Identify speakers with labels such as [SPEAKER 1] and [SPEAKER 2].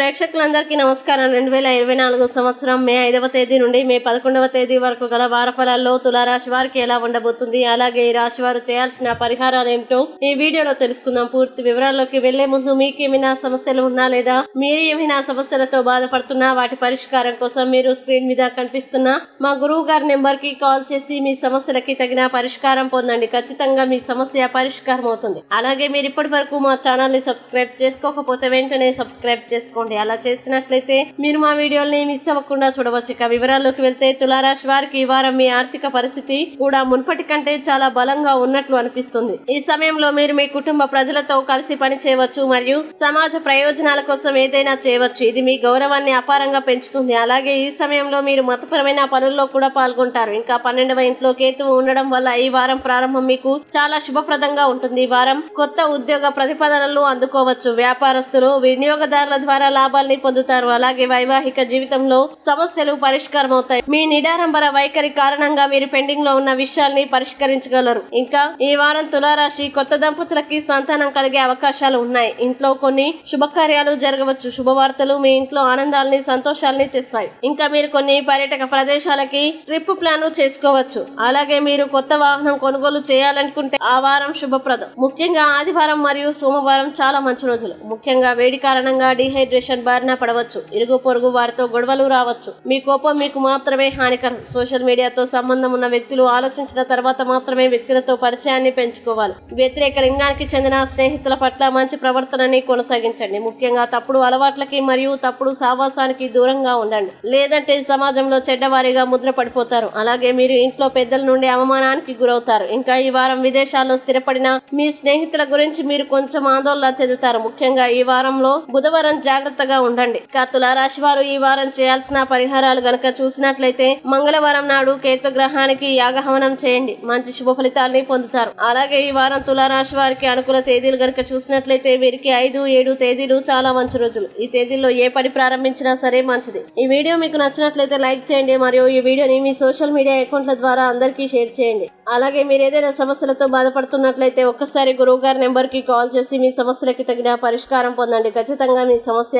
[SPEAKER 1] ప్రేక్షకులందరికీ నమస్కారం రెండు వేల ఇరవై నాలుగు సంవత్సరం మే ఐదవ తేదీ నుండి మే పదకొండవ తేదీ వరకు గల వారఫలాల్లో తులారాశి వారికి ఎలా ఉండబోతుంది అలాగే ఈ రాశి వారు చేయాల్సిన పరిహారాలు ఏమిటో ఈ వీడియోలో తెలుసుకుందాం. పూర్తి వివరాల్లోకి వెళ్ళే ముందు మీకు ఏమైనా సమస్యలు ఉన్నా లేదా మీరు ఏమైనా సమస్యలతో బాధపడుతున్నా వాటి పరిష్కారం కోసం మీరు స్క్రీన్ మీద కనిపిస్తున్న మా గురువు గారి నెంబర్కి కాల్ చేసి మీ సమస్యలకి తగిన పరిష్కారం పొందండి. ఖచ్చితంగా మీ సమస్య పరిష్కారం అవుతుంది అలాగే మీరు ఇప్పటి వరకు మా ఛానల్ని సబ్స్క్రైబ్ చేసుకోకపోతే వెంటనే సబ్స్క్రైబ్ చేసుకోండి. అలా చేసినట్లయితే మీరు మా వీడియోల్ని మిస్ అవ్వకుండా చూడవచ్చు. ఇక వివరాల్లోకి వెళ్తే తులారాశి వారికి ఈ వారం మీ ఆర్థిక పరిస్థితి కూడా మున్పటి కంటే చాలా బలంగా ఉన్నట్లు అనిపిస్తుంది. ఈ సమయంలో మీరు మీ కుటుంబ ప్రజలతో కలిసి పని చేయవచ్చు మరియు సమాజ ప్రయోజనాల కోసం ఏదైనా చేయవచ్చు. ఇది మీ గౌరవాన్ని అపారంగా పెంచుతుంది. అలాగే ఈ సమయంలో మీరు మతపరమైన పనుల్లో కూడా పాల్గొంటారు. ఇంకా పన్నెండవ ఇంట్లో కేతువు ఉండడం వల్ల ఈ వారం ప్రారంభం మీకు చాలా శుభప్రదంగా ఉంటుంది. ఈ వారం కొత్త ఉద్యోగ ప్రతిపాదనలు అందుకోవచ్చు. వ్యాపారస్తులు వినియోగదారుల ద్వారా లాభాల్ని పొందుతారు. అలాగే వైవాహిక జీవితంలో సమస్యలు పరిష్కారం అవుతాయి మీ నిడారంబర వైఖరి కారణంగా మీరు పెండింగ్లో ఉన్న విషయాల్ని పరిష్కరించగలరు. ఇంకా ఈ వారం తులారాశి కొత్త దంపతులకి సంతానం కలిగే అవకాశాలు ఉన్నాయి. ఇంట్లో కొన్ని శుభకార్యాలు జరగవచ్చు. శుభవార్తలు మీ ఇంట్లో ఆనందాల్ని సంతోషాల్ని తెస్తాయి. ఇంకా మీరు కొన్ని పర్యాటక ప్రదేశాలకి ట్రిప్ ప్లాన్ చేసుకోవచ్చు. అలాగే మీరు కొత్త వాహనం కొనుగోలు చేయాలనుకుంటే ఆ వారం శుభప్రదం. ముఖ్యంగా ఆదివారం మరియు సోమవారం చాలా మంచి రోజులు. ముఖ్యంగా వేడి కారణంగా డిహైడ్రేషన్ బారిన పడవచ్చు. ఇరుగు పొరుగు వారితో గొడవలు రావచ్చు. మీ కోపం మీకు మాత్రమే హానికరం. సోషల్ మీడియాతో సంబంధం ఉన్న వ్యక్తులు ఆలోచించిన తర్వాత మాత్రమే వ్యక్తులతో పరిచయాన్ని పెంచుకోవాలి. వ్యతిరేక లింగానికి చెందిన స్నేహితుల పట్ల మంచి ప్రవర్తనని కొనసాగించండి. ముఖ్యంగా తప్పుడు అలవాట్లకి మరియు తప్పుడు సావాసానికి దూరంగా ఉండండి. లేదంటే సమాజంలో చెడ్డవారిగా ముద్ర పడిపోతారు. అలాగే మీరు ఇంట్లో పెద్దల నుండి అవమానానికి గురవుతారు. ఇంకా ఈ వారం విదేశాల్లో స్థిరపడిన మీ స్నేహితుల గురించి మీరు కొంచెం ఆందోళన చెందుతారు. ముఖ్యంగా ఈ వారంలో బుధవారం జాగ్రత్త జాగ్రత్తగా ఉండండి. ఇక తులారాశి వారు ఈ వారం చేయాల్సిన పరిహారాలు గనక చూసినట్లయితే మంగళవారం నాడు కేతు గ్రహానికి యాగహవనం చేయండి. మంచి శుభ ఫలితాలని పొందుతారు. అలాగే ఈ వారం తులారాశి వారికి అనుకూల తేదీలు గనక చూసినట్లయితే వీరికి ఐదు ఏడు తేదీలు చాలా మంచి రోజులు. ఈ తేదీల్లో ఏ పని ప్రారంభించినా సరే మంచిది. ఈ వీడియో మీకు నచ్చినట్లయితే లైక్ చేయండి. మరియు ఈ వీడియోని మీ సోషల్ మీడియా అకౌంట్ల ద్వారా అందరికీ షేర్ చేయండి. అలాగే మీరు ఏదైనా సమస్యలతో బాధపడుతున్నట్లయితే ఒక్కసారి గురువు గారి నెంబర్కి కాల్ చేసి మీ సమస్యలకి తగిన పరిష్కారం పొందండి. ఖచ్చితంగా మీ సమస్య